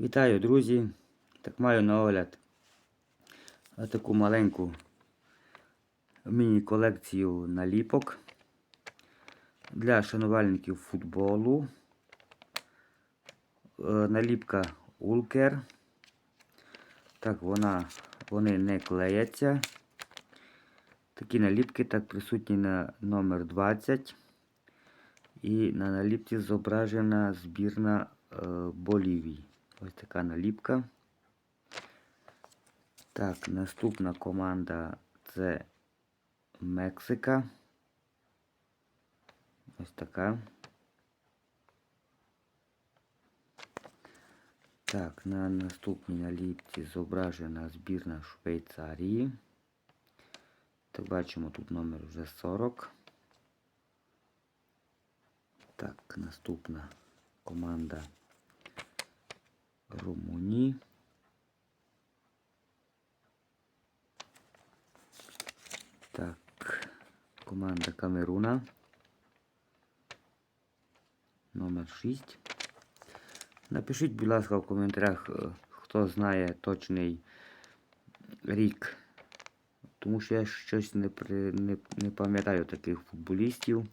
Вітаю, друзі! Так маю на огляд таку маленьку міні-колекцію наліпок для шанувальників футболу. Е, Наліпка Улкер. Так, вона, вони не клеяться. Такі наліпки так присутні на номер 20. І на наліпці зображена збірна е, Болівії. Ось така наліпка. Так, наступна команда це Мексика. Ось така. Так, на наступній наліпці зображена збірна Швейцарії. Так, бачимо, тут номер вже 40. Так, наступна команда Румунії. Так, команда Камеруна. Номер 6. Напишіть, будь ласка, в коментарях, е, хто знає точний рік. Тому що я щось не, при, не, не пам'ятаю таких футболістів.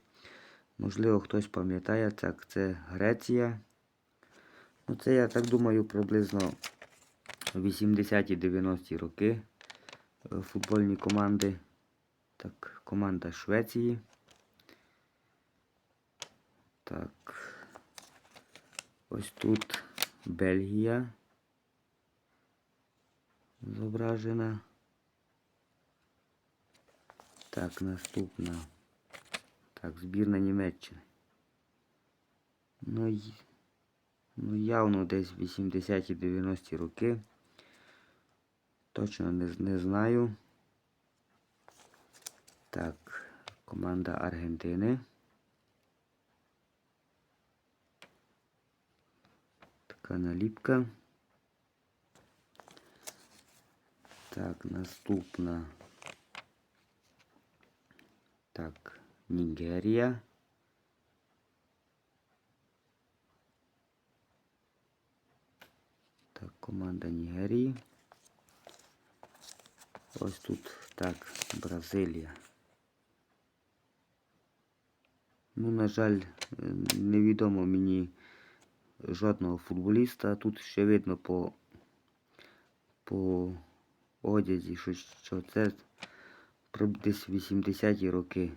Можливо, хтось пам'ятає, так, це Греція. Ну, це, я так думаю, приблизно 80-90-ті роки е, футбольні команди. Так, команда Швеції. Так. Ось тут Бельгія зображена. Так, наступна. Так, збірна Німеччини. Ну, й- ну явно десь 80-ті 90-ті роки. Точно не, не знаю. Так, команда Аргентини. Така наліпка. Так, наступна. Так, Нігерія. Так, команда Нігерії. Ось тут так, Бразилія. Ну, на жаль, е, невідомо мені жодного футболіста. Тут ще видно по, по одязі, що, що це десь 80-ті роки.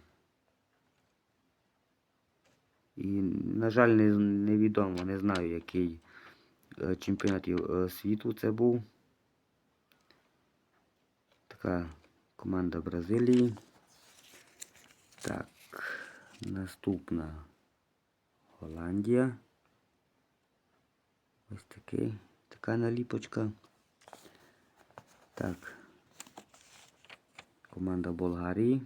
І, на жаль, не, невідомо, не знаю, який е, чемпіонат е, світу це був. Така команда Бразилії. Так, наступна Голландія. Ось такий, така наліпочка. Так. Команда Болгарії.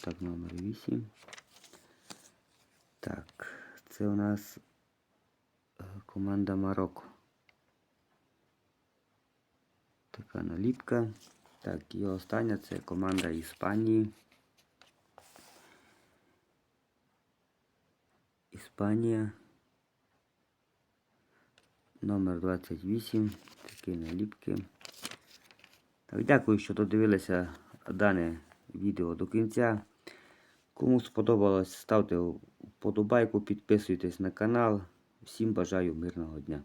Так, номер 8. Так, це у нас е, команда Марокко. Така наліпка. Так, і остання це команда Іспанії. Іспанія. Номер 28. Такі наліпки. Так, дякую, що додивилися дане відео до кінця. Кому сподобалось, ставте вподобайку, підписуйтесь на канал. Всім бажаю мирного дня.